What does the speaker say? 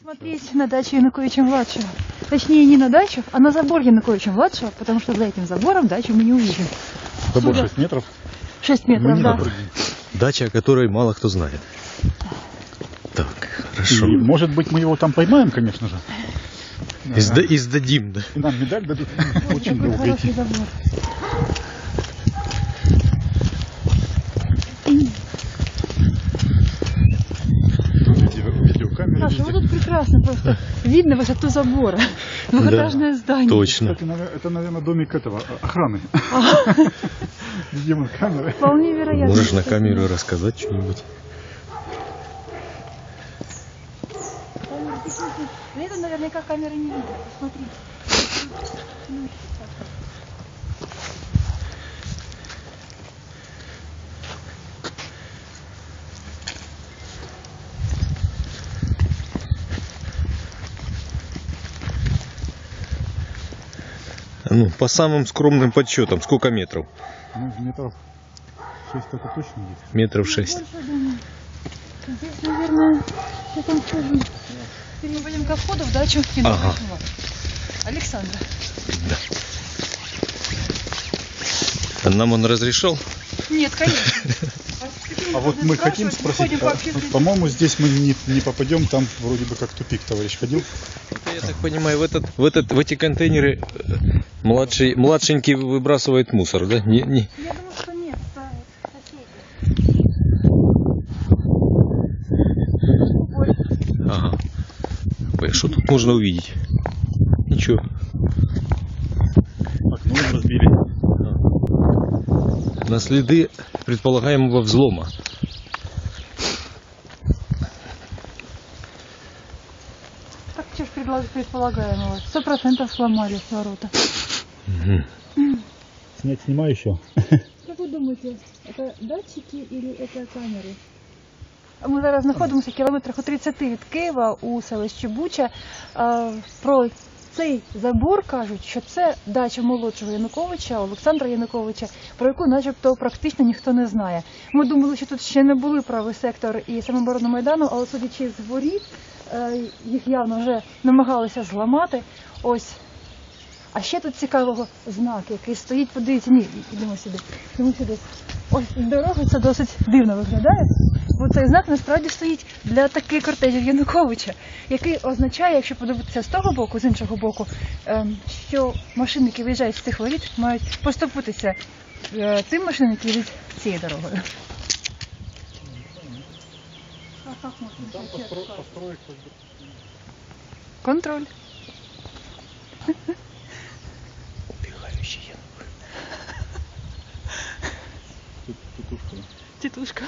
Смотреть на дачу Януковича-младшего. Точнее, не на дачу, а на забор Януковича-младшего, потому что за этим забором дачу мы не увидим. Забор Сюда. 6 метров. 6 Мы метров, не да. забор. Дача, о которой мало кто знает. Так, хорошо. И, может быть, мы его там поймаем, конечно же. И, сда- и сдадим, да. И нам медаль дадут. Очень долго прекрасно просто. Видно высоту забора. Двухэтажное здание. Точно. Кстати, это, наверное, домик этого, а, охраны. Мы камеры? Вполне вероятно. Можешь на камеру рассказать что-нибудь? Да Это наверняка камеры не видно. Посмотрите. Ну, по самым скромным подсчетам, сколько метров? Ну, метров 6 это точно есть. Метров шесть. Здесь, наверное, сейчас вам скажу. Теперь мы пойдем ко входу в дачу Ага. Александра. А Нам он разрешил? Нет, конечно. А вот мы хотим спросить, а, по-моему, здесь мы не, не попадем, там вроде бы как тупик, товарищ ходил. Я так понимаю, в, этот, в, этот, в эти контейнеры э, младший, младшенький выбрасывает мусор, да? Не, не. Я думаю, что нет, ставят Ага. Что тут можно увидеть? Ничего. Окно разбили На следы предполагаемого взлома. так что ж предлаг- предполагаемого? Сто процентов сломали ворота. Мгм. Снять снимаю еще. Как ви думаєте, це датчики или це камери? Ми зараз знаходимося в кілометрах у 30 від Києва у селищі Буча. Е, Про цей забор кажуть, що це дача молодшого Януковича, Олександра Януковича, про яку начебто практично ніхто не знає. Ми думали, що тут ще не були правий сектор і самооборони Майдану, але судячи з воріт, е, їх явно вже намагалися зламати. Ось а ще тут цікавого знак, який стоїть, подивіться, ні, йдемо сюди, йдемо сюди. Ось дорога це досить дивно виглядає. Бо цей знак насправді стоїть для таких кортежів Януковича, який означає, якщо подивитися з того боку, з іншого боку, ем, що машини, які виїжджають з цих воріт, мають поступитися е, тим машинам, які їдуть цією дорогою. Контроль. Тут, тут, тут, Тітушка.